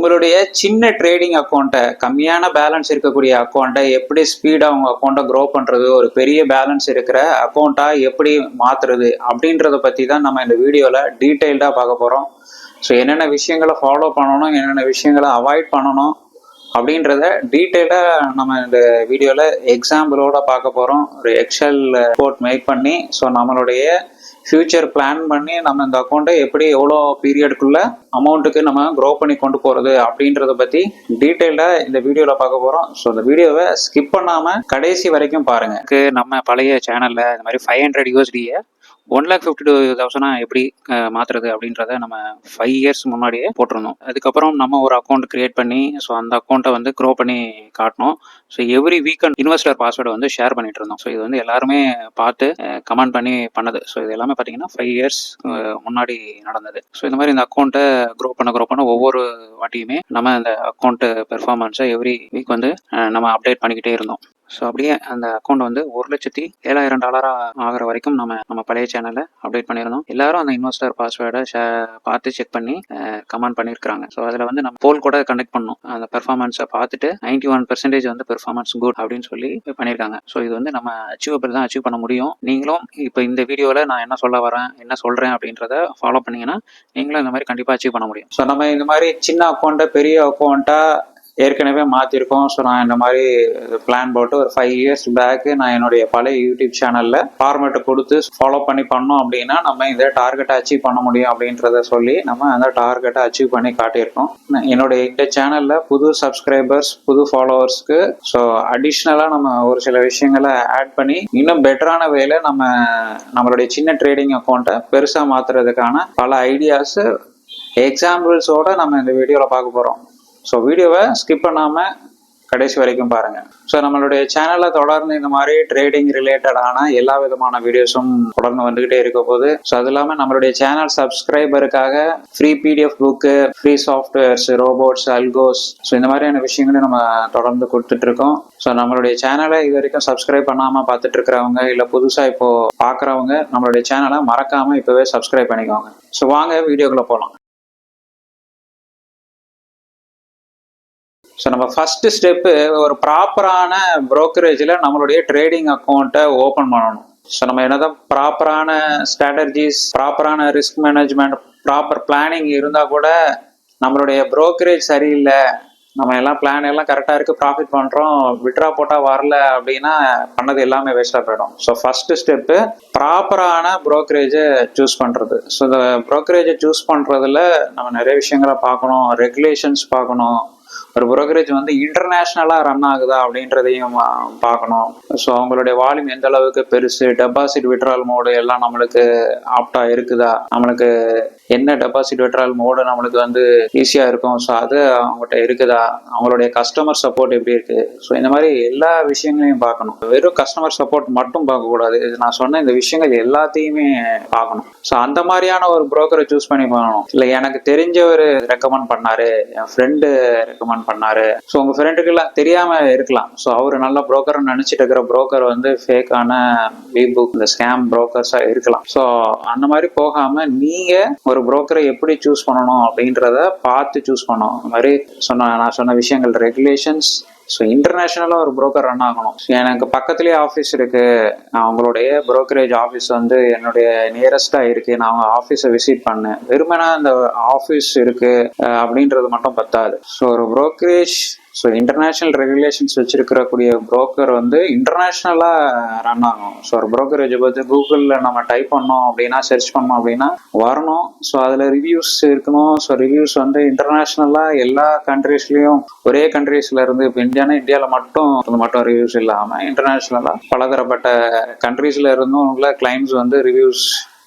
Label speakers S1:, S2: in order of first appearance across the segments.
S1: உங்களுடைய சின்ன ட்ரேடிங் அக்கௌண்ட்டை கம்மியான பேலன்ஸ் இருக்கக்கூடிய அக்கௌண்ட்டை எப்படி ஸ்பீடாக உங்கள் அக்கௌண்ட்டை க்ரோ பண்ணுறது ஒரு பெரிய பேலன்ஸ் இருக்கிற அக்கௌண்ட்டாக எப்படி மாற்றுறது அப்படின்றத பற்றி தான் நம்ம இந்த வீடியோவில் டீட்டெயில்டாக பார்க்க போகிறோம் ஸோ என்னென்ன விஷயங்களை ஃபாலோ பண்ணணும் என்னென்ன விஷயங்களை அவாய்ட் பண்ணணும் அப்படின்றத டீட்டெயிலாக நம்ம இந்த வீடியோவில் எக்ஸாம்பிளோட பார்க்க போகிறோம் ஒரு எக்ஸல் ரிப்போர்ட் மேக் பண்ணி ஸோ நம்மளுடைய ஃப்யூச்சர் பிளான் பண்ணி நம்ம இந்த அக்கௌண்ட்டை எப்படி எவ்வளோ பீரியடுக்குள்ளே அமௌண்ட்டுக்கு நம்ம க்ரோ பண்ணி கொண்டு போகிறது அப்படின்றத பற்றி டீட்டெயில்டாக இந்த வீடியோவில் பார்க்க போகிறோம் ஸோ இந்த வீடியோவை ஸ்கிப் பண்ணாமல் கடைசி வரைக்கும் பாருங்கள் நம்ம பழைய சேனலில் இந்த மாதிரி ஃபைவ் ஹண்ட்ரட் யூஎஸ்டியை ஒன் லேக் ஃபிஃப்டி டூ தௌசண்டாக எப்படி மாற்றுறது அப்படின்றத நம்ம ஃபைவ் இயர்ஸ் முன்னாடியே போட்டிருந்தோம். அதுக்கப்புறம் நம்ம ஒரு அக்கௌண்ட் கிரியேட் பண்ணி ஸோ அந்த அக்கௌண்ட்டை வந்து க்ரோ பண்ணி காட்டணும் ஸோ எவ்ரி வீக்கெண்ட் இன்வெஸ்டர் பாஸ்வேர்டை வந்து ஷேர் பண்ணிட்டு இருந்தோம். ஸோ இது வந்து எல்லாருமே பார்த்து கமெண்ட் பண்ணி பண்ணது. ஸோ இது எல்லாமே பார்த்தீங்கன்னா ஃபைவ் இயர்ஸ் முன்னாடி நடந்தது. ஸோ இந்த மாதிரி இந்த அக்கௌண்ட்டை க்ரோ பண்ண க்ரோ பண்ண ஒவ்வொரு வாட்டியுமே நம்ம அந்த அக்கௌண்ட்டு பெர்ஃபார்மன்ஸை எவ்ரி வீக் வந்து நம்ம அப்டேட் பண்ணிக்கிட்டே இருந்தோம். ஸோ அப்படியே அந்த அக்கௌண்ட் வந்து ஒரு லட்சத்தி ஏழாயிரம் டாலராக ஆகிற வரைக்கும் நம்ம நம்ம பழைய சேனலை அப்டேட் பண்ணியிருந்தோம். எல்லாரும் அந்த இன்வெஸ்டர் பாஸ்வேர்டை பார்த்து செக் பண்ணி கமெண்ட் பண்ணியிருக்காங்க ஸோ அதில் வந்து நம்ம போல் கூட கண்டக்ட் பண்ணோம். அந்த பெர்ஃபார்மன்ஸை பார்த்துட்டு நைன்டி ஒன் பெர்சன்டேஜ் வந்து பெர்ஃபார்மன்ஸ் குட் அப்படின்னு சொல்லி பண்ணியிருக்காங்க. ஸோ இது வந்து நம்ம அச்சீவபிள் தான் அச்சீவ் பண்ண முடியும். நீங்களும் இப்போ இந்த வீடியோவில் நான் என்ன சொல்ல வரேன் என்ன சொல்கிறேன் அப்படின்றத ஃபாலோ பண்ணிங்கன்னா நீங்களும் இந்த மாதிரி கண்டிப்பாக அச்சீவ் பண்ண முடியும்? ஸோ நம்ம இந்த மாதிரி சின்ன அக்கௌண்ட்டை பெரிய அக்கௌண்ட்டாக ஏற்கனவே மாற்றிருக்கோம் ஸோ நான் இந்த மாதிரி பிளான் போட்டு ஒரு ஃபைவ் இயர்ஸ் பேக்கு நான் என்னுடைய பழைய யூடியூப் சேனலில் ஃபார்மேட்டை கொடுத்து ஃபாலோ பண்ணி பண்ணோம் அப்படின்னா நம்ம இந்த டார்கெட்டை அச்சீவ் பண்ண முடியும் அப்படின்றத சொல்லி நம்ம அந்த டார்கெட்டை அச்சீவ் பண்ணி காட்டியிருக்கோம். என்னுடைய இந்த சேனலில் புது சப்ஸ்கிரைபர்ஸ் புது ஃபாலோவர்ஸ்க்கு ஸோ அடிஷ்னலாக நம்ம ஒரு சில விஷயங்களை ஆட் பண்ணி இன்னும் பெட்டரான வேலை நம்ம நம்மளுடைய சின்ன ட்ரேடிங் அக்கௌண்ட்டை பெருசாக மாற்றுறதுக்கான பல ஐடியாஸு எக்ஸாம்பிள்ஸோட நம்ம இந்த வீடியோவில் பார்க்க போகிறோம் ஸோ வீடியோவை ஸ்கிப் பண்ணாமல் கடைசி வரைக்கும் பாருங்கள் ஸோ நம்மளுடைய சேனலில் தொடர்ந்து இந்த மாதிரி ட்ரேடிங் ரிலேட்டடான எல்லா விதமான வீடியோஸும் தொடர்ந்து வந்துக்கிட்டே இருக்க போது ஸோ அது இல்லாமல் நம்மளுடைய channel சப்ஸ்கிரைபருக்காக free PDF book free softwares robots algos so இந்த மாதிரியான விஷயங்களையும் நம்ம தொடர்ந்து கொடுத்துட்ருக்கோம் ஸோ நம்மளுடைய சேனலை இது வரைக்கும் சப்ஸ்கிரைப் பண்ணாமல் பார்த்துட்டு இருக்கிறவங்க இல்லை புதுசாக இப்போ பார்க்குறவங்க நம்மளுடைய சேனலை மறக்காமல் இப்போவே சப்ஸ்கிரைப் பண்ணிக்கோங்க. ஸோ வாங்க வீடியோக்குள்ளே போகலாம் ஸோ நம்ம ஃபர்ஸ்ட் ஸ்டெப்பு ஒரு ப்ராப்பரான ப்ரோக்கரேஜில் நம்மளுடைய ட்ரேடிங் அக்கௌண்ட்டை ஓப்பன் பண்ணணும். ஸோ நம்ம என்னதான் ப்ராப்பரான ஸ்ட்ராட்டஜிஸ் ப்ராப்பரான ரிஸ்க் மேனேஜ்மெண்ட் ப்ராப்பர் பிளானிங் இருந்தால் கூட நம்மளுடைய ப்ரோக்கரேஜ் சரியில்லை. நம்ம எல்லாம் பிளான் எல்லாம் கரெக்டாக இருக்குது ப்ராஃபிட் பண்ணுறோம் விட்ரா போட்டால் வரல அப்படின்னா பண்ணது எல்லாமே வேஸ்ட்டாக போயிடும். ஸோ ஃபஸ்ட்டு ஸ்டெப்பு ப்ராப்பரான ப்ரோக்கரேஜை சூஸ் பண்ணுறது ஸோ இந்த ப்ரோக்கரேஜை சூஸ் பண்ணுறதுல நம்ம நிறைய விஷயங்களை பார்க்கணும் ரெகுலேஷன்ஸ் பார்க்கணும். ஒரு brokerage வந்து இன்டர்நேஷ்னலாக ரன் ஆகுதா அப்படின்றதையும் பார்க்கணும். ஸோ அவங்களுடைய வால்யூம் எந்த அளவுக்கு பெருசு? டெபாசிட் விட்ரால் மோடு எல்லாம் நம்மளுக்கு ஆப்டா இருக்குதா? நம்மளுக்கு என்ன டெபாசிட் விட்ரால் மோடு நம்மளுக்கு வந்து ஈஸியாக இருக்கும். ஸோ அது அவங்ககிட்ட இருக்குதா? அவங்களுடைய கஸ்டமர் சப்போர்ட் எப்படி இருக்கு? ஸோ இந்த மாதிரி எல்லா விஷயங்களையும் பார்க்கணும். வெறும் கஸ்டமர் சப்போர்ட் மட்டும் பார்க்கக்கூடாது இது நான் சொன்ன இந்த விஷயங்கள் எல்லாத்தையுமே பார்க்கணும். ஸோ அந்த மாதிரியான ஒரு புரோக்கரை சூஸ் பண்ணி பண்ணணும் இல்லை எனக்கு தெரிஞ்சவர் ரெக்கமெண்ட் பண்ணாரு. என் ஃப்ரெண்டு ரெக்கமெண்ட் பண்ணாரு. ஸோ உங்க ஃப்ரெண்டுக்கெல்லாம் தெரியாமல் தெரியாம இருக்கலாம். ஸோ அவர் நல்ல புரோக்கர்னு நினைச்சிட்டு இருக்கிற புரோக்கர் வந்து ஃபேக்கான புக் இந்த ஸ்கேம் புரோக்கர்ஸா இருக்கலாம். ஸோ அந்த மாதிரி போகாம நீங்க ஒரு புரோக்கரை எப்படி சூஸ் பண்ணணும் அப்படின்றத பார்த்து சூஸ் பண்ணணும். இந்த மாதிரி சொன்ன நான் சொன்ன விஷயங்கள் ரெகுலேஷன்ஸ் ஸோ இன்டர்நேஷ்னலாக ஒரு புரோக்கர் ரன் ஆகணும். எனக்கு பக்கத்துலேயே ஆஃபீஸ் இருக்குது நான் உங்களுடைய brokerage ஆஃபீஸ் வந்து என்னுடைய நியரஸ்டாக இருக்குது நான் அவங்க ஆஃபீஸை விசிட் பண்ணேன். வெறுமனா அந்த ஆஃபீஸ் இருக்குது அப்படின்றது மட்டும் பத்தாது. ஸோ ஒரு புரோக்கரேஜ் ஸோ இன்டர்நேஷ்னல் ரெகுலேஷன்ஸ் வச்சிருக்கிறக்கூடிய புரோக்கர் வந்து இன்டர்நேஷ்னலாக ரன் ஆகும். ஸோ ஒரு brokerage பார்த்து கூகுளில் நம்ம டைப் பண்ணோம் அப்படின்னா சர்ச் பண்ணோம் அப்படின்னா வரணும். ஸோ அதில் ரிவ்யூஸ் இருக்கணும். ஸோ ரிவ்யூஸ் வந்து இன்டர்நேஷ்னலாக எல்லா கண்ட்ரீஸ்லேயும் ஒரே கண்ட்ரீஸ்ல இருந்து இப்போ இந்தியானா இந்தியாவில் மட்டும் அது மட்டும் ரிவ்யூஸ் இல்லாமல் இன்டர்நேஷ்னலாக பலதரப்பட்ட கண்ட்ரீஸ்ல இருந்தும் உள்ள கிளைம்ஸ் வந்து ரிவ்யூஸ்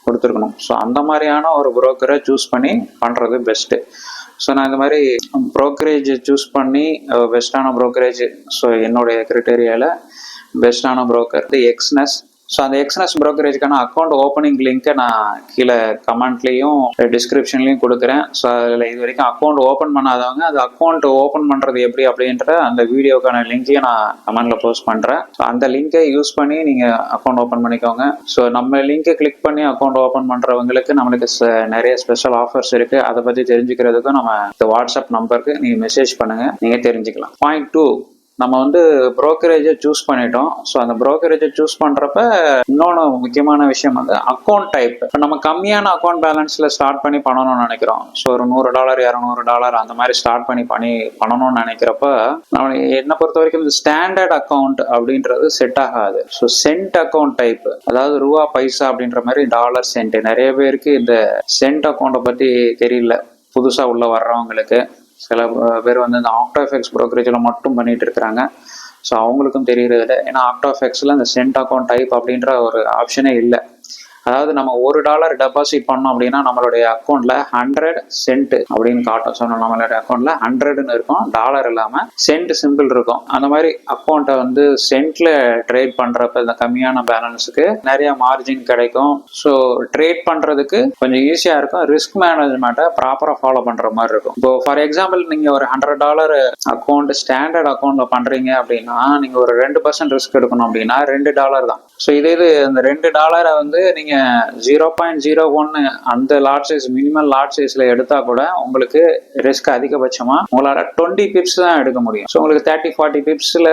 S1: கொடுத்துருக்கணும். ஸோ அந்த மாதிரியான ஒரு புரோக்கரை சூஸ் பண்ணி பண்ணுறது பெஸ்ட்டு ஸோ நான் இந்த மாதிரி ப்ரோக்கரேஜ் சூஸ் பண்ணி பெஸ்ட்டான ப்ரோக்கரேஜ் ஸோ என்னுடைய க்ரிட்டேரியாவில் பெஸ்ட்டான broker எக்ஸ்னஸ் ஸோ அந்த எக்ஸ்னஸ் ப்ரோக்கரேஜ்க்கான அக்கௌண்ட் ஓப்பனிங் லிங்க்கை நான் கீழே கமெண்ட்லேயும் டிஸ்கிரிப்ஷன்லையும் கொடுக்குறேன். ஸோ அதில் இது வரைக்கும் அக்கௌண்ட் ஓப்பன் பண்ணாதவங்க அது அக்கௌண்ட் ஓப்பன் பண்ணுறது எப்படி அப்படின்ற அந்த வீடியோக்கான லிங்க்கையும் நான் கமெண்டில் போஸ்ட் பண்ணுறேன் ஸோ அந்த லிங்கை யூஸ் பண்ணி நீங்கள் அக்கௌண்ட் ஓப்பன் பண்ணிக்கோங்க. ஸோ நம்ம லிங்கை கிளிக் பண்ணி அக்கௌண்ட் ஓப்பன் பண்ணுறவங்களுக்கு நம்மளுக்கு ச- நிறைய ஸ்பெஷல் ஆஃபர்ஸ் இருக்குது அதை பற்றி தெரிஞ்சுக்கிறதுக்கும் நம்ம இந்த வாட்ஸ்அப் நம்பருக்கு நீங்கள் மெசேஜ் பண்ணுங்கள் நீங்கள் தெரிஞ்சுக்கலாம். பாயிண்ட் டூ நம்ம வந்து ப்ரோக்கரேஜை சூஸ் பண்ணிட்டோம். ஸோ அந்த ப்ரோக்கரேஜை சூஸ் பண்ணுறப்ப இன்னொன்று முக்கியமான விஷயம் வந்து அக்கௌண்ட் டைப் இப்போ நம்ம கம்மியான அக்கௌண்ட் பேலன்ஸில் ஸ்டார்ட் பண்ணி பண்ணணும்னு நினைக்கிறோம். ஸோ ஒரு நூறு டாலர் இரநூறு டாலர் அந்த மாதிரி ஸ்டார்ட் பண்ணி பண்ணி பண்ணணும்னு நினைக்கிறப்ப நம்ம என்னை பொறுத்த வரைக்கும் இந்த ஸ்டாண்டர்ட் அக்கௌண்ட் அப்படின்றது செட் ஆகாது. ஸோ சென்ட் அக்கௌண்ட் டைப் அதாவது ரூபா பைசா அப்படின்ற மாதிரி டாலர் சென்ட் நிறைய பேருக்கு இந்த சென்ட் அக்கௌண்ட்டை பற்றி தெரியல. புதுசாக உள்ள வர்றவங்களுக்கு. சில பேர் வந்து இந்த ஆக்டாஃபெக்ஸ் ப்ரோக்கரேஜில் மட்டும் பண்ணிகிட்டு இருக்கிறாங்க. ஸோ அவங்களுக்கும் தெரியறது இல்லை ஏன்னா ஆக்டாஃபெக்ஸில் இந்த சென்ட் அக்கௌண்ட் டைப் அப்படின்ற ஒரு ஆப்ஷனே இல்லை. அதாவது நம்ம ஒரு டாலர் டெபாசிட் பண்ணோம் அப்படின்னா நம்மளுடைய அக்கௌண்ட்ல ஹண்ட்ரட் சென்ட் அப்படின்னு காட்டும். சொன்னோம் நம்மளுடைய அக்கௌண்ட்ல ஹண்ட்ரட்னு இருக்கும் டாலர் இல்லாம சென்ட் சிம்பிள் இருக்கும். அந்த மாதிரி அக்கௌண்ட்டை வந்து சென்ட்ல ட்ரேட் பண்றப்ப இந்த கம்மியான பேலன்ஸுக்கு நிறைய மார்ஜின் கிடைக்கும். ஸோ ட்ரேட் பண்றதுக்கு கொஞ்சம் ஈஸியா இருக்கும். ரிஸ்க் மேனேஜ்மெண்ட்டை ப்ராப்பரா ஃபாலோ பண்ற மாதிரி இருக்கும். இப்போ ஃபார் எக்ஸாம்பிள் நீங்க ஒரு ஹண்ட்ரட் டாலர் அக்கௌண்ட் ஸ்டாண்டர்ட் அக்கௌண்ட்ல பண்றீங்க அப்படின்னா நீங்க ஒரு ரெண்டு பர்சன்ட் ரிஸ்க் எடுக்கணும் அப்படின்னா ரெண்டு டாலர் தான். ஸோ இதே இது அந்த ரெண்டு டாலரை வந்து நீங்க ஜீரோ பாயிண்ட் ஜீரோ ஒன்னு அந்த லாட் சைஸ் மினிமம் லாட் சைஸில் எடுத்தால் கூட உங்களுக்கு ரிஸ்க் அதிகபட்சமாக உங்களால் டுவெண்ட்டி பிப்ஸ் தான் எடுக்க முடியும். ஸோ உங்களுக்கு தேர்ட்டி ஃபார்ட்டி பிப்ஸில்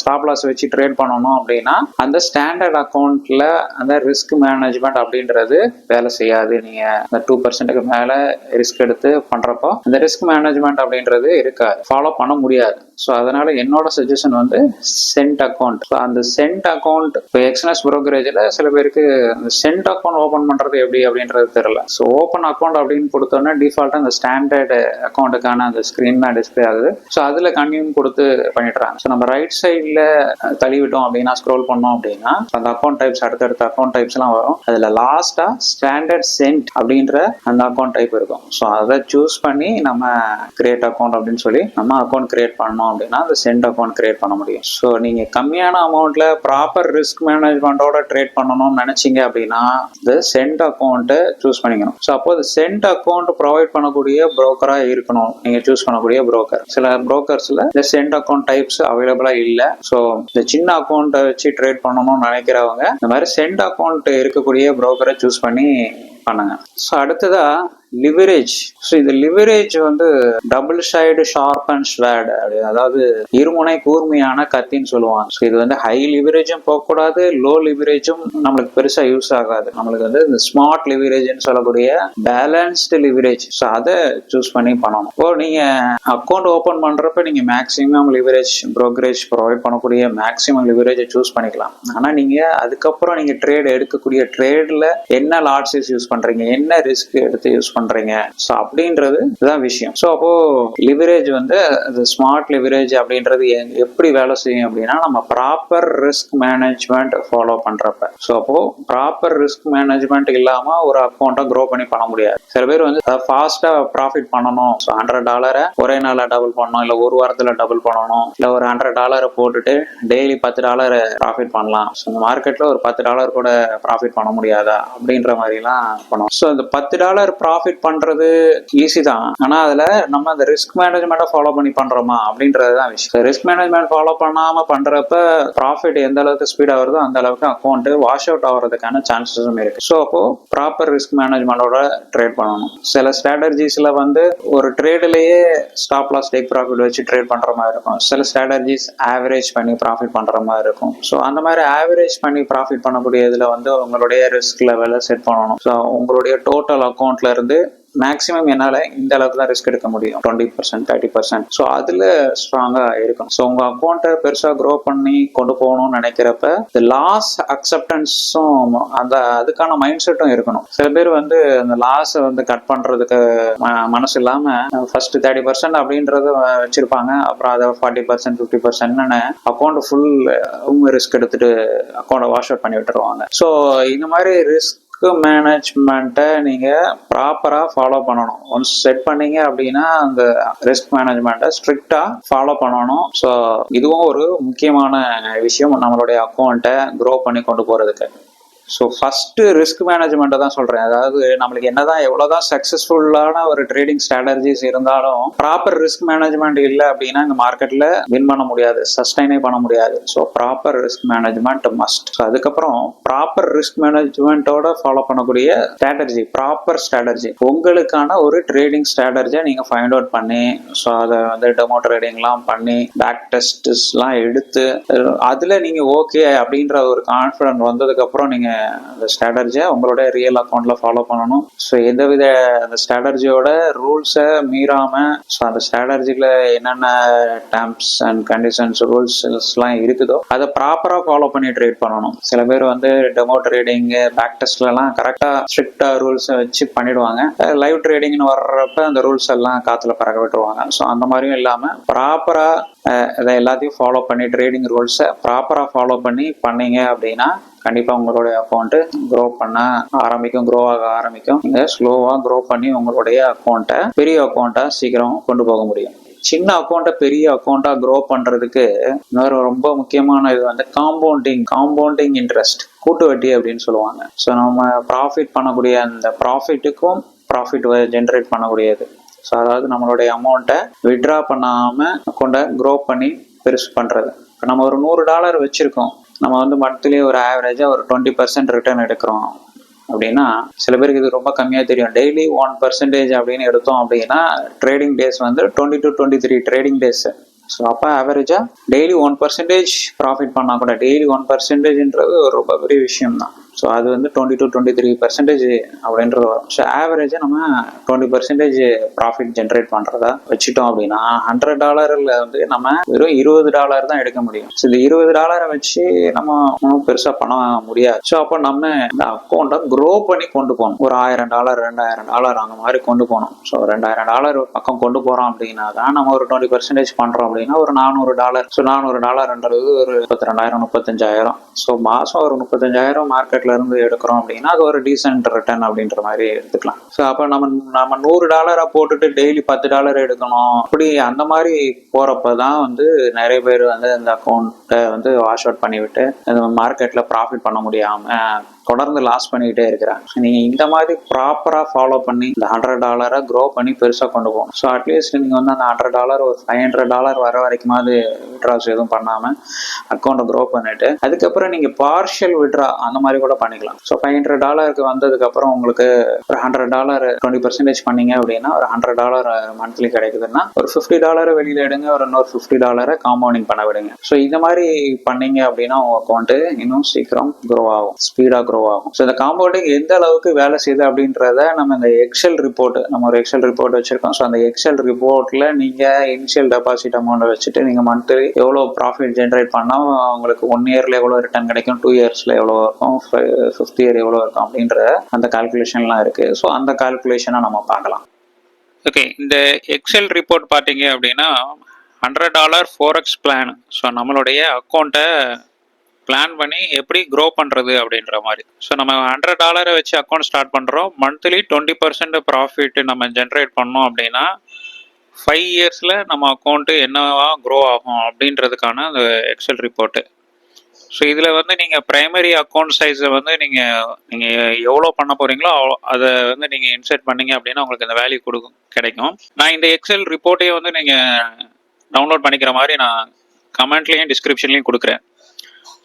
S1: ஸ்டாப் லாஸ் வச்சு ட்ரேட் பண்ணணும் அப்படின்னா அந்த ஸ்டாண்டர்ட் அக்கௌண்ட்டில் அந்த ரிஸ்க் மேனேஜ்மெண்ட் அப்படின்றது வேலை செய்யாது. நீங்கள் அந்த டூ பர்சன்ட்டுக்கு மேலே ரிஸ்க் எடுத்து பண்ணுறப்போ அந்த ரிஸ்க் மேனேஜ்மெண்ட் அப்படின்றது இருக்காது. ஃபாலோ பண்ண முடியாது. ஸோ அதனால் என்னோட சஜஷன் வந்து சென்ட் அக்கௌண்ட் ஸோ அந்த சென்ட் அக்கௌண்ட் இப்போ எக்ஸ்னஸ் ப்ரோக்கரேஜில் சில பேருக்கு அந்த சென்ட் அக்கௌண்ட் ஓப்பன் பண்ணுறது எப்படி அப்படின்றது தெரியல. ஸோ ஓப்பன் அக்கௌண்ட் அப்படின்னு கொடுத்தோன்னா டிஃபால்ட்டாக அந்த ஸ்டாண்டர்ட் அக்கௌண்ட்டுக்கான அந்த ஸ்க்ரீன் தான் டிஸ்பிளே ஆகுது. ஸோ அதில் கன்யூம் கொடுத்து பண்ணிடுறாங்க. ஸோ நம்ம ரைட் சைடில் தள்ளிவிட்டோம் அப்படின்னா ஸ்க்ரோல் பண்ணோம் அப்படின்னா அந்த அக்கௌண்ட் டைப்ஸ் அடுத்தடுத்த அக்கௌண்ட் டைப்ஸ்லாம் வரும். அதில் லாஸ்ட்டாக ஸ்டாண்டர்ட் சென்ட் அப்படின்ற அந்த அக்கௌண்ட் டைப் இருக்கும். ஸோ அதை சூஸ் பண்ணி நம்ம கிரியேட் அக்கௌண்ட் அப்படின்னு சொல்லி நம்ம அக்கௌண்ட் கிரியேட் பண்ணோம் அப்படின்னா அந்த சென்ட் அக்கௌண்ட் கிரியேட் பண்ண முடியும். ஸோ நீங்கள் கம்மியான அமௌண்ட்டில் ப்ராப்பர் ரிஸ்க் மேனேஜ்மெண்ட்டோட ட்ரேட் பண்ணணும்னு நினச்சிங்க அப்படின்னா இந்த சென்ட் அக்கௌண்ட்டை சூஸ் பண்ணிக்கணும். ஸோ அப்போ சென்ட் அக்கௌண்ட் ப்ரொவைட் பண்ணக்கூடிய ப்ரோக்கராக இருக்கணும். நீங்கள் சூஸ் பண்ணக்கூடிய ப்ரோக்கர் சில ப்ரோக்கர்ஸில் இந்த சென்ட் அக்கௌண்ட் டைப்ஸ் அவைலபிளாக இல்லை. ஸோ இந்த சின்ன அக்கௌண்ட்டை வச்சு ட்ரேட் பண்ணணும்னு நினைக்கிறவங்க இந்த மாதிரி சென்ட் அக்கௌண்ட் இருக்கக்கூடிய ப்ரோக்கரை சூஸ் பண்ணி பண்ணுங்க. ஸோ அடுத்ததாக லிவரேஜ் ஸோ இந்த லிவரேஜ் வந்து double side sharp and sword அதாவது இருமுனை கூர்மையான கத்தின்னு சொல்லுவாங்க. ஸோ இது வந்து ஹை லிவரேஜும் போகக்கூடாது லோ லிவரேஜும் நம்மளுக்கு பெருசாக யூஸ் ஆகாது. நம்மளுக்கு வந்து இந்த ஸ்மார்ட் லிவரேஜ்னு சொல்லக்கூடிய பேலன்ஸ்டு லிவரேஜ் ஸோ அதை சூஸ் பண்ணி பண்ணணும். இப்போ நீங்கள் அக்கௌண்ட் ஓப்பன் பண்ணுறப்ப நீங்கள் மேக்ஸிமம் லிவரேஜ் ப்ரோக்கரேஜ் ப்ரொவைட் பண்ணக்கூடிய மேக்ஸிமம் லிவரேஜை சூஸ் பண்ணிக்கலாம். ஆனால் நீங்கள் அதுக்கப்புறம் நீங்கள் ட்ரேட் எடுக்கக்கூடிய ட்ரேடில் என்ன லாட்ஸஸ் யூஸ் பண்ணுறீங்க என்ன ரிஸ்க் எடுத்து யூஸ் பண்ணுறீங்க ஸோ அப்படின்றது இதுதான் விஷயம். ஸோ அப்போ லிவரேஜ் வந்து அது ஸ்மார்ட் லிவரேஜ் அப்படின்றது எப்படி வேலை செய்யும் அப்படின்னா நம்ம ப்ராப்பர் ரிஸ்க் மேனேஜ்மெண்ட் ஃபாலோ பண்றப்ப. ஸோ அப்போ ப்ராப்பர் ரிஸ்க் மேனேஜ்மெண்ட் இல்லாம ஒரு அக்கௌண்ட்டை க்ரோ பண்ணி பண்ண முடியாது. சில பேர் வந்து ஃபாஸ்ட்டாக ப்ராஃபிட் பண்ணணும். ஸோ ஹண்ட்ரட் டாலரை ஒரே நாளில் டபுள் பண்ணணும். இல்லை ஒரு வாரத்தில் டபுள் பண்ணணும். இல்லை ஒரு ஹண்ட்ரட் டாலரை போட்டுட்டு டெய்லி பத்து டாலர் ப்ராஃபிட் பண்ணலாம். ஸோ இந்த மார்க்கெட்டில் ஒரு பத்து டாலர் கூட ப்ராஃபிட் பண்ண முடியாதா? அப்படின்ற மாதிரிலாம் பண்ணுவோம் ஸோ இந்த பத்து டாலர் ப்ராஃபிட் பண்றது ஈஸி தான். ஆனால் அதில் நம்ம அந்த ரிஸ்க் மேனேஜ்மெண்ட்டை ஃபாலோ பண்ணி பண்றோமா? அப்படின்றது தான் விஷயம் ரிஸ்க் மேனேஜ்மெண்ட் ஃபாலோ பண்ணாமல் பண்ணுறப்ப ப்ராஃபிட் எந்த அளவுக்கு ஸ்பீடாக வருதோ அந்த அளவுக்கு அக்கௌண்ட்டு வாஷ் அவுட் ஆகிறதுக்கான சான்சஸும் இருக்கு. ஸோ அப்போ ப்ராப்பர் ரிஸ்க் மேனேஜ்மெண்டோட ட்ரேட் பண்ணணும். சில ஸ்ட்ராட்டஜிஸில் வந்து ஒரு ட்ரேட்லயே ஸ்டாப் லாஸ் டேக் ப்ராஃபிட் வச்சு ட்ரேட் பண்ணுற மாதிரி இருக்கும். சில ஸ்ட்ராட்டஜிஸ் ஆவரேஜ் பண்ணி ப்ராஃபிட் பண்ணுற மாதிரி இருக்கும். ஸோ அந்த மாதிரி ஆவரேஜ் பண்ணி ப்ராஃபிட் பண்ணக்கூடிய இதில் வந்து உங்களுடைய ரிஸ்க் லெவலை செட் பண்ணணும். ஸோ உங்களுடைய டோட்டல் அக்கௌண்ட்ல இருந்து மேக்ஸிமம் என்னால் இந்த அளவுக்கு தான் ரிஸ்க் எடுக்க முடியும். Twenty percent thirty percent so அதில் ஸ்ட்ராங்காக இருக்கணும். ஸோ உங்கள் அக்கௌண்ட்டை பெருசாக க்ரோ பண்ணி கொண்டு போகணும்னு நினைக்கிறப்ப இந்த லாஸ் அக்செப்டன்ஸும் அந்த அதுக்கான மைண்ட் செட்டும் இருக்கணும். சில பேர் வந்து அந்த லாஸை வந்து கட் பண்ணுறதுக்கு மனசு இல்லாமல் ஃபர்ஸ்ட் தேர்ட்டி பர்சன்ட் அப்படின்றத வச்சிருப்பாங்க. அப்புறம் அதை ஃபார்ட்டி பர்சன்ட் ஃபிஃப்டி பர்சன்ட்னு அக்கௌண்ட் ஃபுல் அவங்க ரிஸ்க் எடுத்துட்டு அக்கௌண்ட்டை வாஷ் அவுட் பண்ணி விட்டுருவாங்க. ஸோ இந்த மாதிரி ரிஸ்க் ரிஸ்க் மேனேஜ்மெண்ட்டை நீங்கள் ப்ராப்பராக ஃபாலோ பண்ணணும். ஒன்ஸ் செட் பண்ணீங்க அப்படின்னா அந்த ரிஸ்க் மேனேஜ்மெண்ட்டை ஸ்ட்ரிக்டாக ஃபாலோ பண்ணணும். ஸோ இதுவும் ஒரு முக்கியமான விஷயம் நம்மளுடைய அக்கௌண்ட்டை க்ரோ பண்ணி கொண்டு போகிறதுக்கு ஸோ ஃபஸ்ட்டு ரிஸ்க் மேனேஜ்மெண்ட்டை தான் சொல்கிறேன் அதாவது நம்மளுக்கு என்னதான் எவ்வளோதான் சக்ஸஸ்ஃபுல்லான ஒரு ட்ரேடிங் ஸ்ட்ராட்டஜிஸ் இருந்தாலும் ப்ராப்பர் ரிஸ்க் மேனேஜ்மெண்ட் இல்லை அப்படின்னா இந்த மார்க்கெட்டில் வின் பண்ண முடியாது சஸ்டைனே பண்ண முடியாது. So proper risk management must so அதுக்கப்புறம் ப்ராப்பர் ரிஸ்க் மேனேஜ்மெண்ட்டோட ஃபாலோ பண்ணக்கூடிய ஸ்ட்ராட்டஜி ப்ராப்பர் ஸ்ட்ராட்டஜி உங்களுக்கான ஒரு ட்ரேடிங் ஸ்ட்ராட்டஜியை நீங்கள் ஃபைண்ட் அவுட் பண்ணி ஸோ அதை வந்து டெமோ ட்ரேடிங்லாம் பண்ணி பேக் டெஸ்ட்ஸ்லாம் எடுத்து அதில் நீங்கள் ஓகே அப்படின்ற ஒரு கான்ஃபிடன்ட் வந்ததுக்கப்புறம் நீங்கள் அந்த ஸ்ட்ராட்டஜியை உங்களோட ரியல் அக்கௌண்ட்டில் ஃபாலோ பண்ணணும். ஸோ எந்தவித அந்த ஸ்ட்ராட்டஜியோட ரூல்ஸை மீறாமல் ஸோ அந்த ஸ்ட்ராட்டஜியில் என்னென்ன டேர்ம்ஸ் அண்ட் கண்டிஷன்ஸ் ரூல்ஸ்லாம் இருக்குதோ அதை ப்ராப்பராக ஃபாலோ பண்ணி ட்ரேட் பண்ணணும். சில பேர் வந்து டெமோ ட்ரேடிங்கு பேக் டெஸ்ட்லலாம் கரெக்டாக ஸ்ட்ரிக்டாக ரூல்ஸை வச்சு பண்ணிடுவாங்க. லைவ் ட்ரேடிங்னு வர்றப்ப அந்த ரூல்ஸ் எல்லாம் காற்றுல பறக்க விட்டுருவாங்க. ஸோ அந்த மாதிரியும் இல்லாமல் ப்ராப்பராக இதை எல்லாத்தையும் ஃபாலோ பண்ணி ட்ரேடிங் ரூல்ஸை ப்ராப்பராக ஃபாலோ பண்ணி பண்ணீங்க அப்படின்னா கண்டிப்பாக உங்களுடைய அக்கௌண்ட்டு க்ரோ பண்ண ஆரம்பிக்கும் க்ரோ ஆக ஆரம்பிக்கும். நீங்கள் ஸ்லோவாக க்ரோ பண்ணி உங்களுடைய அக்கௌண்ட்டை பெரிய அக்கௌண்ட்டாக சீக்கிரம் கொண்டு போக முடியும். சின்ன அக்கௌண்ட்டை பெரிய அக்கௌண்ட்டாக க்ரோ பண்ணுறதுக்கு இன்னொரு ரொம்ப முக்கியமான இது வந்து காம்பவுண்டிங் காம்பவுண்டிங் இன்ட்ரெஸ்ட் கூட்டு வட்டி அப்படின்னு சொல்லுவாங்க. ஸோ நம்ம ப்ராஃபிட் பண்ணக்கூடிய அந்த ப்ராஃபிட்டுக்கும் ப்ராஃபிட் ஜென்ரேட் பண்ணக்கூடியது. ஸோ அதாவது நம்மளுடைய அமௌண்ட்டை விட்ரா பண்ணாமல் அக்கௌண்ட்டை க்ரோ பண்ணி பெருசு பண்ணுறது இப்போ நம்ம ஒரு நூறு டாலர் வச்சுருக்கோம். நம்ம வந்து மந்த்லி ஒரு ஆவரேஜாக ஒரு டுவெண்ட்டி பர்சன்ட் ரிட்டர்ன் எடுக்கிறோம். அப்படின்னா சில பேருக்கு இது ரொம்ப கம்மியாக தெரியும். டெய்லி ஒன் பர்சன்டேஜ் அப்படின்னு எடுத்தோம் அப்படின்னா ட்ரேடிங் டேஸ் வந்து twenty two twenty three trading days so அப்போ ஆவரேஜாக டெய்லி ஒன் பர்சன்டேஜ் ப்ராஃபிட் பண்ணால் கூட டெய்லி ஒன் பர்சன்டேஜ்ன்றது ஒரு ரொம்ப பெரிய விஷயம் தான் ஸோ அது வந்து twenty two twenty three percentage அப்படின்றது வரும். ஸோ ஆவரேஜாக நம்ம டுவெண்ட்டி பர்சன்டேஜ் ப்ராஃபிட் ஜென்ரேட் பண்ணுறதா வச்சுட்டோம் அப்படின்னா ஹண்ட்ரட் டாலரில் வந்து நம்ம வெறும் இருபது டாலர் தான் எடுக்க முடியும். ஸோ இந்த இருபது டாலரை வச்சு நம்ம ஒன்றும் பெருசாக பண்ண முடியாது. ஸோ அப்போ நம்ம இந்த அக்கௌண்ட்டை க்ரோ பண்ணி கொண்டு போகணும். ஒரு ஆயிரம் டாலர் ரெண்டாயிரம் டாலர் அந்த மாதிரி கொண்டு போகணும். ஸோ ரெண்டாயிரம் டாலர் பக்கம் கொண்டு போகிறோம் அப்படின்னா தான் நம்ம ஒரு டுவெண்ட்டி பர்சன்டேஜ் பண்ணுறோம் அப்படின்னா ஒரு நானூறு டாலர் ஸோ நானூறு டாலர்ன்றது ஒரு முப்பத்தி ரெண்டாயிரம் முப்பத்தஞ்சாயிரம். ஸோ மாதம் ஒரு முப்பத்தஞ்சாயிரம் மார்க்கெட் மார்க்கெட்ல இருந்து எடுக்கிறோம் அப்படின்னா அது ஒரு டீசென்ட் ரிட்டர்ன் அப்படின்ற மாதிரி எடுத்துக்கலாம். ஸோ அப்போ நம்ம நம்ம நூறு டாலரை போட்டுட்டு டெய்லி பத்து டாலர் எடுக்கணும். அப்படி அந்த மாதிரி போகிறப்ப தான் வந்து நிறைய பேர் வந்து இந்த அக்கௌண்ட்டை வந்து வாஷ் அவுட் பண்ணிவிட்டு மார்க்கெட்டில் ப்ராஃபிட் பண்ண முடியாமல் தொடர்ந்து லாஸ் பண்ணிக்கிட்டே இருக்கிறாங்க. நீங்கள் இந்த மாதிரி ப்ராப்பராக ஃபாலோ பண்ணி இந்த ஹண்ட்ரட் டாலரை க்ரோ பண்ணி பெருசாக கொண்டு போகணும். ஸோ அட்லீஸ்ட் நீங்கள் வந்து அந்த ஹண்ட்ரட் டாலர் ஒரு ஃபைவ் ஹண்ட்ரட் டாலர் வர வரைக்குமாவது விட்ராஸ் எதுவும் பண்ணாமல் அக்கௌண்ட்டை க்ரோ பண்ணிட்டு அதுக்கப்புறம் நீங்கள் பார்ஷியல் விட்ரா அந்த மாதிரி கூட பண்ணிக்கலாம். ஸோ ஃபைவ் ஹண்ட்ரட் டாலருக்கு வந்ததுக்கப்புறம் உங்களுக்கு ஒரு ஹண்ட்ரட் டாலர் டுவெண்ட்டி பர்சன்டேஜ் பண்ணீங்க அப்படின்னா ஒரு ஹண்ட்ரட் டாலர் மந்த்லி கிடைக்குதுன்னா ஒரு ஃபிஃப்டி டாலரை வெளியில் எடுங்க ஒரு இன்னொரு ஃபிஃப்டி டாலரை காம்பவுண்டிங் பண்ண விடுங்க. ஸோ இந்த மாதிரி பண்ணீங்க அப்படின்னா உங்கள் அக்கௌண்ட்டு இன்னும் சீக்கிரம் க்ரோ ஆகும். ஸ்பீடாக க்ரோ ஆகும். ஸோ இந்த காம்பவுண்டிங் எந்த அளவுக்கு வேலை செய்யுது அப்படின்றத நம்ம இந்த எக்ஸல் ரிப்போர்ட் நம்ம ஒரு எக்ஸல் ரிப்போர்ட் வச்சிருக்கோம். ஸோ அந்த எக்ஸல் ரிப்போர்ட்டில் நீங்கள் இனிஷியல் டெபாசிட் அமௌண்ட்டை வச்சுட்டு நீங்கள் மந்த்லி எவ்வளோ ப்ராஃபிட் ஜென்ரேட் பண்ணால் உங்களுக்கு ஒன் இயரில் எவ்வளோ ரிட்டர்ன் கிடைக்கும்? டூ இயர்ஸில் எவ்வளோ இருக்கும்? ஃபிஃப்த் இயர் எவ்வளோ இருக்கும்? அப்படின்ற அந்த கால்குலேஷன்லாம் இருக்குது ஸோ அந்த கால்குலேஷனை நம்ம பார்க்கலாம். ஓகே இந்த எக்ஸல் ரிப்போர்ட் பார்த்தீங்க அப்படின்னா hundred dollar four x plan so நம்மளுடைய அக்கௌண்ட்டை பிளான் பண்ணி எப்படி க்ரோ பண்ணுறது அப்படின்ற மாதிரி. ஸோ நம்ம ஹண்ட்ரட் டாலரை வச்சு அக்கௌண்ட் ஸ்டார்ட் பண்ணுறோம் மந்த்லி டுவெண்ட்டி பர்சன்ட் ப்ராஃபிட் நம்ம ஜென்ரேட் பண்ணோம் அப்படின்னா ஃபைவ் இயர்ஸில் நம்ம அக்கௌண்ட்டு என்னவா க்ரோ ஆகும் அப்படின்றதுக்கான அந்த எக்ஸல் ரிப்போர்ட்டு ஸோ இதில் வந்து நீங்கள் ப்ரைமரி அக்கௌண்ட் சைஸை வந்து நீங்கள் நீங்கள் எவ்வளோ பண்ண போகிறீங்களோ அவ்வளோ அதை வந்து நீங்கள் இன்செர்ட் பண்ணீங்க அப்படின்னா உங்களுக்கு இந்த வேல்யூ கொடுக்கும் கிடைக்கும். நான் இந்த எக்ஸல் ரிப்போர்ட்டையும் வந்து நீங்கள் டவுன்லோட் பண்ணிக்கிற மாதிரி நான் கமெண்ட்லேயும் டிஸ்கிரிப்ஷன்லேயும் கொடுக்குறேன்.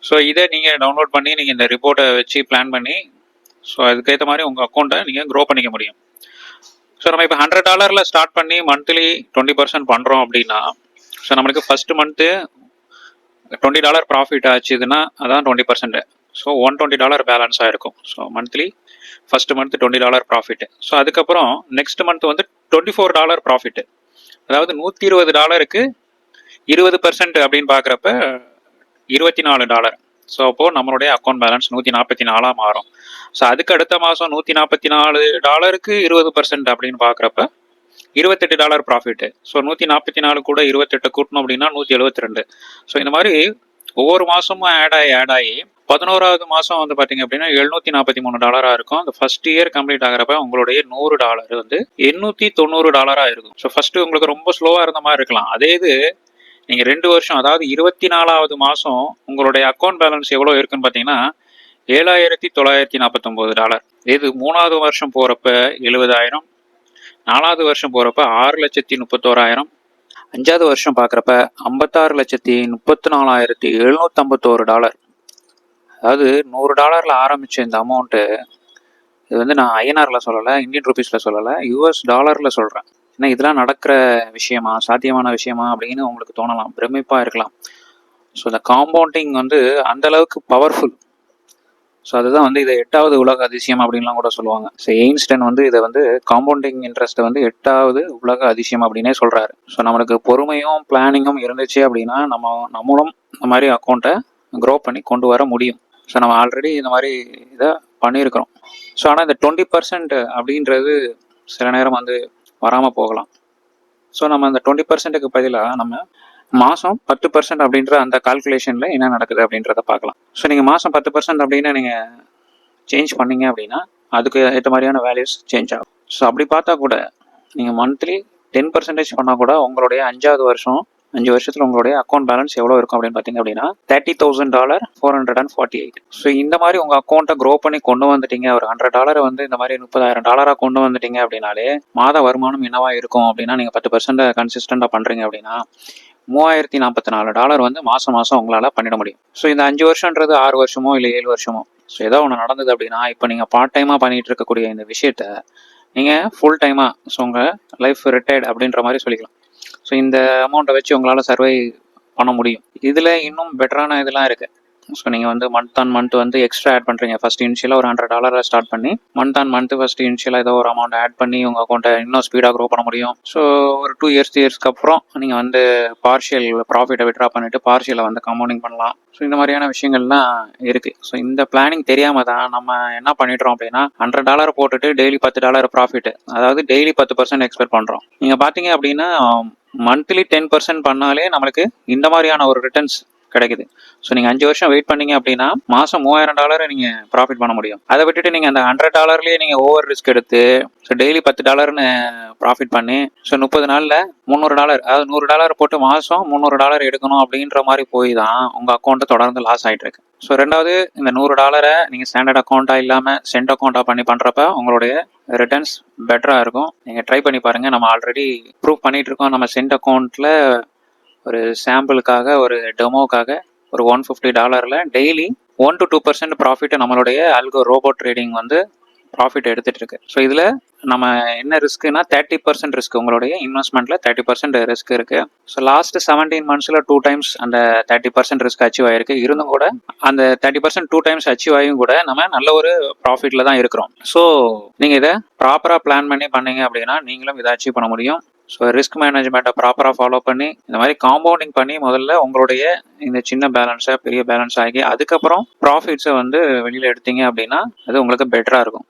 S1: ஸோ இதை நீங்கள் டவுன்லோட் பண்ணி நீங்கள் இந்த ரிப்போர்ட்டை வச்சு பிளான் பண்ணி ஸோ அதுக்கேற்ற மாதிரி உங்கள் அக்கௌண்ட்டை நீங்கள் க்ரோ பண்ணிக்க முடியும். ஸோ நம்ம இப்போ ஹண்ட்ரட் டாலரில் ஸ்டார்ட் பண்ணி மந்த்லி டுவெண்ட்டி பர்சன்ட் பண்ணுறோம் அப்படின்னா ஸோ நம்மளுக்கு first month twenty dollar profit ஆச்சுதுன்னா அதான் twenty percent so one twenty dollar பேலன்ஸாக இருக்கும் so monthly first month twenty dollar profit so அதுக்கப்புறம் நெக்ஸ்ட் மந்த் வந்து டுவெண்ட்டி ஃபோர் டாலர் ப்ராஃபிட் அதாவது நூற்றி இருபது டாலருக்கு இருபது பர்சன்ட் அப்படின்னு பார்க்குறப்ப இருபத்தி நாலு டாலர். ஸோ அப்போது நம்மளுடைய அக்கௌண்ட் பேலன்ஸ் நூற்றி நாற்பத்தி நாலாக மாறும். ஸோ அதுக்கு அடுத்த மாதம் நூற்றி நாற்பத்தி நாலு டாலருக்கு இருபது பர்சன்ட் அப்படின்னு பார்க்குறப்ப இருபத்தெட்டு டாலர் ப்ராஃபிட்டு ஸோ நூற்றி நாற்பத்தி நாலு கூட இருபத்தெட்டு கூட்டணும் அப்படின்னா நூற்றி எழுபத்தி ரெண்டு. ஸோ இந்த மாதிரி ஒவ்வொரு மாதமும் ஆட் ஆகி ஆட் ஆகி பதினோராவது மாதம் வந்து பார்த்தீங்க அப்படின்னா எழுநூற்றி நாற்பத்தி மூணு டாலராக இருக்கும். அந்த ஃபர்ஸ்ட் இயர் கம்ப்ளீட் ஆகிறப்ப உங்களுடைய நூறு டாலர் வந்து எண்ணூற்றி தொண்ணூறு டாலராக இருக்கும். ஸோ ஃபர்ஸ்ட் உங்களுக்கு ரொம்ப ஸ்லோவாக இருந்த மாதிரி இருக்கலாம். அதே இது நீங்கள் ரெண்டு வருஷம் அதாவது இருபத்தி நாலாவது மாதம் உங்களுடைய அக்கௌண்ட் பேலன்ஸ் எவ்வளோ இருக்குன்னு பார்த்தீங்கன்னா ஏழாயிரத்தி தொள்ளாயிரத்தி நாற்பத்தொம்போது டாலர். இது மூணாவது வருஷம் போகிறப்ப எழுபதாயிரம் நாலாவது வருஷம் போகிறப்ப ஆறு லட்சத்தி முப்பத்தோராயிரம் அஞ்சாவது வருஷம் பார்க்குறப்ப ஐம்பத்தாறு லட்சத்தி முப்பத்தி நாலாயிரத்தி எழுநூற்றம்பத்தோரு டாலர். அதாவது நூறு டாலரில் ஆரம்பித்த இந்த அமௌண்ட்டு இது வந்து நான் ஐஎன்ஆரில் சொல்லலை இந்தியன் ருபீஸில் சொல்லலை யூஎஸ் டாலரில் சொல்கிறேன் ஏன்னா இதெல்லாம் நடக்கிற விஷயமா சாத்தியமான விஷயமா அப்படின்னு உங்களுக்கு தோணலாம். பிரமிப்பாக இருக்கலாம். ஸோ இந்த காம்பவுண்டிங் வந்து அந்த அளவுக்கு பவர்ஃபுல் ஸோ அதுதான் வந்து இதை எட்டாவது உலக அதிசயம் அப்படின்லாம் கூட சொல்லுவாங்க. ஸோ எயின்ஸ்டன் வந்து இதை வந்து காம்பவுண்டிங் இன்ட்ரெஸ்ட்டை வந்து எட்டாவது உலக அதிசயம் அப்படின்னே சொல்கிறாரு ஸோ நம்மளுக்கு பொறுமையும் பிளானிங்கும் இருந்துச்சு அப்படின்னா நம்ம நம்மளும் இந்த மாதிரி அக்கௌண்ட்டை க்ரோ பண்ணி கொண்டு வர முடியும். ஸோ நம்ம ஆல்ரெடி இந்த மாதிரி இதை பண்ணியிருக்கிறோம். ஸோ ஆனால் இந்த டுவெண்ட்டி பர்சன்ட் அப்படின்றது சில நேரம் வந்து வராமல் போகலாம். ஸோ நம்ம அந்த டுவெண்ட்டி பர்சன்ட்டுக்கு பதிலாக நம்ம மாதம் பத்து பர்சன்ட் அப்படின்ற அந்த கால்குலேஷனில் என்ன நடக்குது அப்படின்றத பார்க்கலாம். ஸோ நீங்கள் மாதம் பத்து பர்சன்ட் அப்படின்னு நீங்கள் சேஞ்ச் பண்ணீங்க அப்படின்னா அதுக்கு ஏற்ற மாதிரியான வேல்யூஸ் சேஞ்ச் ஆகும். ஸோ அப்படி பார்த்தா கூட நீங்கள் மந்த்லி டென் பர்சன்டேஜ் பண்ணால் கூட உங்களுடைய அஞ்சாவது வருஷம் அஞ்சு வருஷத்தில் உங்களுடைய அக்கௌண்ட் பேலன்ஸ் எவ்வளோ இருக்கும் அப்படின்னு பார்த்தீங்க அப்படின்னா thirty thousand dollar four hundred and forty eight so இந்த மாதிரி உங்கள் அக்கௌண்ட்டை க்ரோ பண்ணி கொண்டு வந்துட்டீங்க. ஒரு ஹண்ட்ரட் டாலரை வந்து இந்த மாதிரி முப்பதாயிரம் டாலராக கொண்டு வந்துட்டீங்க அப்படின்னாலே மாத வருமானம் என்னவா இருக்கும் அப்படின்னா நீங்கள் பத்து பர்சன்ட் கன்சிஸ்டண்டாக பண்ணுறீங்க அப்படின்னா மூவாயிரத்தி நாற்பத்தி நாலு டாலர் வந்து மாதம் மாதம் உங்களால் பண்ணிட முடியும். ஸோ இந்த அஞ்சு வருஷன்றது ஆறு வருஷமோ இல்லை ஏழு வருஷமோ? ஸோ ஏதோ ஒன்று நடந்தது அப்படின்னா இப்போ நீங்கள் பார்ட் டைமாக பண்ணிட்டு இருக்கக்கூடிய இந்த விஷயத்த நீங்கள் ஃபுல் டைமாக ஸோ உங்கள் லைஃப் ரிட்டையர்ட் அப்படின்ற மாதிரி சொல்லிக்கலாம். ஸோ இந்த அமௌண்ட்டை வச்சு உங்களால் சர்வை பண்ண முடியும். இதில் இன்னும் பெட்டரான இதெல்லாம் இருக்குது ஸோ நீங்கள் வந்து மந்த் ஆன் மந்த் வந்து எக்ஸ்ட்ரா ஆட் பண்ணுறீங்க ஃபஸ்ட் இனிஷியலாக ஒரு ஹண்ட்ரட் டாலரை ஸ்டார்ட் பண்ணி மந்த் ஆன் மந்த் ஃபஸ்ட் இனிஷியலாக ஏதோ ஒரு அமௌண்ட் ஆட் பண்ணி உங்கள் அக்கௌண்ட்டை இன்னும் ஸ்பீடாக க்ரோ பண்ண முடியும். ஸோ ஒரு டூ இயர்ஸ் இயர்ஸ்க்கு அப்புறம் நீங்கள் வந்து பார்ஷியல் ப்ராஃபிட்டை விட்ரா பண்ணிவிட்டு பார்ஷியலை வந்து கம்பவுண்டிங் பண்ணலாம். ஸோ இந்த மாதிரியான விஷயங்கள்லாம் இருக்குது ஸோ இந்த பிளானிங் தெரியாமல் தான் நம்ம என்ன பண்ணிடுறோம் அப்படின்னா ஹண்ட்ரட் டாலர் போட்டுட்டு டெய்லி பத்து டாலர் ப்ராஃபிட் அதாவது டெய்லி பத்து பர்சன்ட் எக்ஸ்பெக்ட் பண்ணுறோம் நீங்கள் பார்த்தீங்க அப்படின்னா மந்த்லி டென் பர்சன்ட் பண்ணாலே நம்மளுக்கு இந்த மாதிரியான ஒரு ரிட்டர்ன்ஸ் கிடைக்குது. ஸோ நீங்கள் அஞ்சு வருஷம் வெயிட் பண்ணீங்க அப்படின்னா மாதம் மூவாயிரம் டாலரை நீங்கள் ப்ராஃபிட் பண்ண முடியும். அதை விட்டுட்டு நீங்கள் அந்த ஹண்ட்ரட் டாலர்லேயே நீங்கள் ஓவர் ரிஸ்க் எடுத்து ஸோ டெய்லி பத்து டாலர்னு ப்ராஃபிட் பண்ணி ஸோ முப்பது நாளில் முந்நூறு டாலர் அதாவது நூறு டாலர் போட்டு மாதம் முந்நூறு டாலர் எடுக்கணும் அப்படின்ற மாதிரி போய் தான் உங்கள் அக்கௌண்ட்டு தொடர்ந்து லாஸ் ஆகிட்டு இருக்கு ஸோ ரெண்டாவது இந்த நூறு டாலரை நீங்கள் ஸ்டாண்டர்ட் அக்கௌண்ட்டாக இல்லாமல் சென்ட் அக்கௌண்ட்டாக பண்ணி பண்ணுறப்ப உங்களுடைய ரிட்டர்ன்ஸ் பெட்டராக இருக்கும். நீங்கள் ட்ரை பண்ணி பாருங்கள் நம்ம ஆல்ரெடி ப்ரூவ் பண்ணிகிட்டு இருக்கோம் நம்ம சென்ட் அக்கௌண்ட்டில் ஒரு சாம்பிளுக்காக ஒரு டெமோக்காக ஒரு ஒன் ஃபிஃப்டி டாலரில் daily one to two percent ப்ராஃபிட்டை நம்மளுடைய அல்கோ ரோபோட் ட்ரேடிங் வந்து ப்ராஃபிட் எடுத்துகிட்டு இருக்கு ஸோ இதில் நம்ம என்ன ரிஸ்க்குனா தேர்ட்டி பர்சன்ட் ரிஸ்க் உங்களுடைய இன்வெஸ்ட்மெண்ட்டில் தேர்ட்டி பர்சன்ட் ரிஸ்க் இருக்குது ஸோ லாஸ்ட் செவன்டீன் மந்த்ஸில் டூ டைம்ஸ் அந்த தேர்ட்டி பர்சன்ட் ரிஸ்க் அச்சீவ் ஆயிருக்கு. இருந்தும் கூட அந்த thirty percent two times achieve ஆகியும் கூட நம்ம நல்ல ஒரு ப்ராஃபிட்டில் தான் இருக்கிறோம். ஸோ நீங்கள் இதை ப்ராப்பராக பிளான் பண்ணி பண்ணீங்க அப்படின்னா நீங்களும் இதை அச்சீவ் பண்ண முடியும். ஸோ ரிஸ்க் மேனேஜ்மெண்ட்டை ப்ராப்பராக ஃபாலோ பண்ணி இந்த மாதிரி காம்பவுண்டிங் பண்ணி முதல்ல உங்களுடைய இந்த சின்ன பேலன்ஸை பெரிய பேலன்ஸ் ஆகி அதுக்கப்புறம் ப்ராஃபிட்ஸை வந்து வெளியில் எடுத்தீங்க அப்படின்னா அது உங்களுக்கு பெட்டராக இருக்கும்.